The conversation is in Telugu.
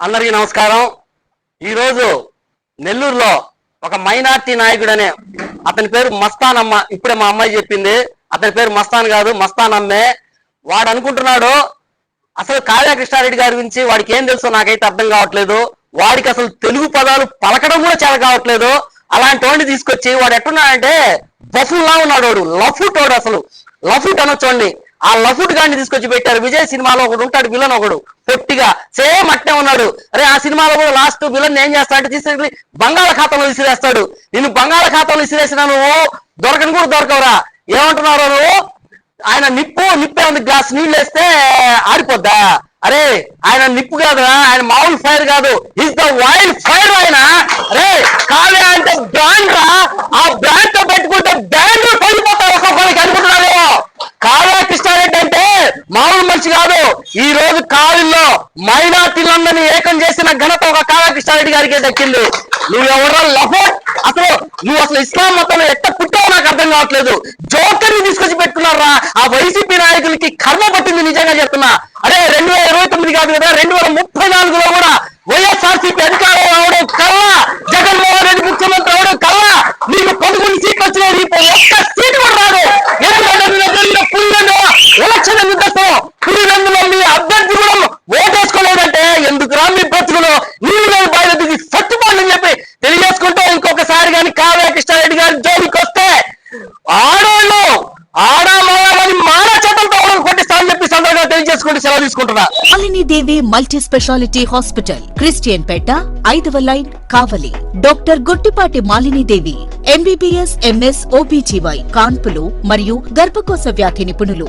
అందరికీ నమస్కారం. ఈరోజు నెల్లూరులో ఒక మైనార్టీ నాయకుడు అనే అతని పేరు మస్తాన్ అమ్మ. ఇప్పుడే మా అమ్మాయి చెప్పింది. అతని పేరు మస్తాన్ కాదు మస్తాన్ అమ్మే. వాడు అనుకుంటున్నాడు అసలు కావ్య కృష్ణారెడ్డి గారి గురించి వాడికి ఏం తెలుసో నాకైతే అర్థం కావట్లేదు. వాడికి అసలు తెలుగు పదాలు పలకడం కూడా చేత కావట్లేదు. అలాంటి వాడిని తీసుకొచ్చి వాడు ఎట్టున్నాడంటే బఫుల్లా ఉన్నాడు వాడు. లఫుట్ వాడు అసలు. లఫుట్ అనొచ్చండి ఆ లఫుట్ గాడిని తీసుకొచ్చి పెట్టారు. విజయ్ సినిమాలో ఒకడు ఉంటాడు విలన్ ఒకడు. పొట్టిగా. సేమ్ అట్టే ఉన్నాడు. అరే ఆ సినిమాలో కూడా లాస్ట్ విలన్ ఏం చేస్తాడంటే తీసుకెళ్ళి బంగాళాఖాతంలో విసిరేస్తాడు. నేను బంగాళాఖాతంలో విసిరేసిన నువ్వు? దొరకని కూడా దొరకవురా. ఏమంటున్నారు నువ్వు? ఆయన నిప్పు నిప్పే ఉంది గ్లాస్ నీళ్ళు వేస్తే ఆరిపోద్దా? అరే ఆయన నిప్పు కాదురా ఆయన మామూలు ఫైర్ కాదు. ఇస్ ద వైల్డ్ ఫైర్ ఆయన. అరే కావ్య అంటే బ్రాండ్ రా. ఆ బ్రాండ్తో పెట్టుకుంటే బ్రాండ్ పడిపోతారు ఒక్కొక్కరికి అనుకుంటున్నారు కావ్య కృష్ణారెడ్డి అంటే మామూలు మనిషి కాదు ఈ రోజు కావిల్లో మైనార్టీలందరినీ ఏకం చేసిన ఘనత ఒక కావ్య కృష్ణారెడ్డి గారికి దక్కింది. నువ్వెవరో లఫోట్ అసలు నువ్వు అసలు ఇస్లాం మతంలో ఎట్ట పుట్టావో నాకు అర్థం కావట్లేదు. జోకర్ని తీసుకొచ్చి పెట్టుకున్నారా? ఆ వైసీపీ నాయకులకి కర్మ పట్టింది నిజంగా చెప్తున్నా. అరే రెండు వేల ఇరవై తొమ్మిది కాదు కదా రెండు వేల ముప్పై నాలుగులో కూడా వైఎస్ఆర్సీపీ అధికారం రావడం కల్లా జగన్మోహన్ రెడ్డి ముఖ్యమంత్రి అవడం కల్లా నీకు పదకొండు సీట్లు వచ్చినాయి నీకు ఒక్క సీటు కూడా రాదు. ఎందుకంటే ఎలక్షన్ ఎందుకు పులివెందులో అభ్యర్థి కూడా ఓటేసుకోలేదంటే ఎందుకు రా మీ బ్రతుకులు నీళ్ళు లేని బయలుదేరి సత్తుపోండి అని చెప్పి తెలియజేసుకుంటూ ఇంకొకసారి కానీ కావ్య కృష్ణారెడ్డి గారి జోలికి వస్తే ఆడవాళ్ళు ఆడ మగవాళ్ళని మాన చేతులతో కొట్టిస్తామని చెప్పి సందర్భంగా తెలియజేసుకుంటూ సెలవు తీసుకుంటున్నా. Malini Devi multi speciality hospital Christianpet ఐదవ line Kavali. Doctor Guttipati Malini Devi MBBS MS OBGY కాన్పులు మరియు గర్భకోశ వ్యాధి నిపుణులు.